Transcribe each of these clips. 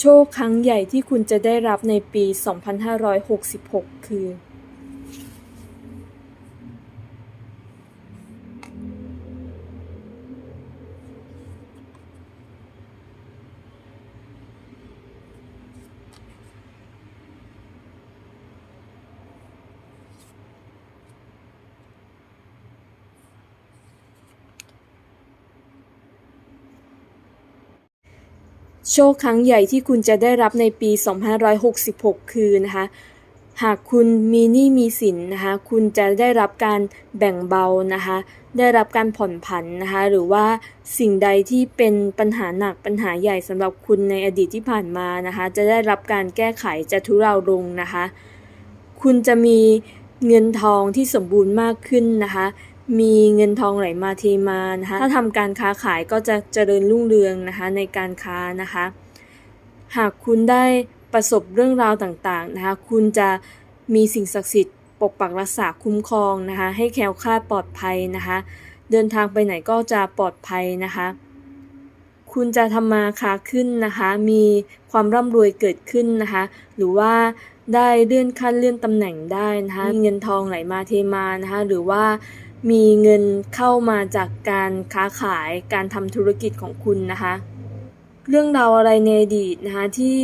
โชคครั้งใหญ่ที่คุณจะได้รับในปี 2566 คือ โชคครั้งใหญ่ที่คุณจะได้รับในปี 2566 คือนะคะ หากคุณมีหนี้มีสินนะคะ คุณจะได้รับการแบ่งเบานะคะ ได้รับการผ่อนผันนะคะ หรือว่าสิ่งใดที่เป็นปัญหาหนักปัญหาใหญ่สำหรับคุณในอดีตที่ผ่านมานะคะ จะได้รับการแก้ไขจะทุเลาลงนะคะ คุณจะมีเงินทองที่สมบูรณ์มากขึ้นนะคะ มีเงินทองไหลมาเทมานะคะถ้าทำการค้าขายก็จะเจริญรุ่งเรืองนะคะในการค้านะคะ หากคุณได้ประสบเรื่องราวต่างๆนะคะ คุณจะมีสิ่งศักดิ์สิทธิ์ปกปักรักษาคุ้มครองนะคะ ให้แคล้วคลาดปลอดภัยนะคะ เดินทางไปไหนก็จะปลอดภัยนะคะ คุณจะทำมาค้าขึ้นนะคะ มีความร่ำรวยเกิดขึ้นนะคะ หรือว่าได้เลื่อนขั้นเลื่อนตำแหน่งได้นะคะมีเงินทองไหลมาเทมานะคะ หรือว่า มีเงินเข้ามาจากการค้าขายการทำธุรกิจของคุณนะคะ เรื่องราวอะไรในอดีตนะคะที่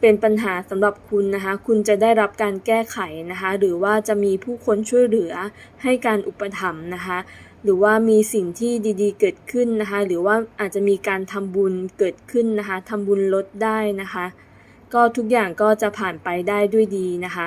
เป็นปัญหาสำหรับคุณนะคะ คุณจะได้รับการแก้ไขนะคะ หรือว่าจะมีผู้คนช่วยเหลือให้การอุปถัมภ์นะคะ หรือว่ามีสิ่งที่ดีๆ เกิดขึ้นนะคะ หรือว่าอาจจะมีการทำบุญเกิดขึ้นนะคะทำบุญลดได้นะคะ ก็ทุกอย่างก็จะผ่านไปได้ด้วยดีนะคะ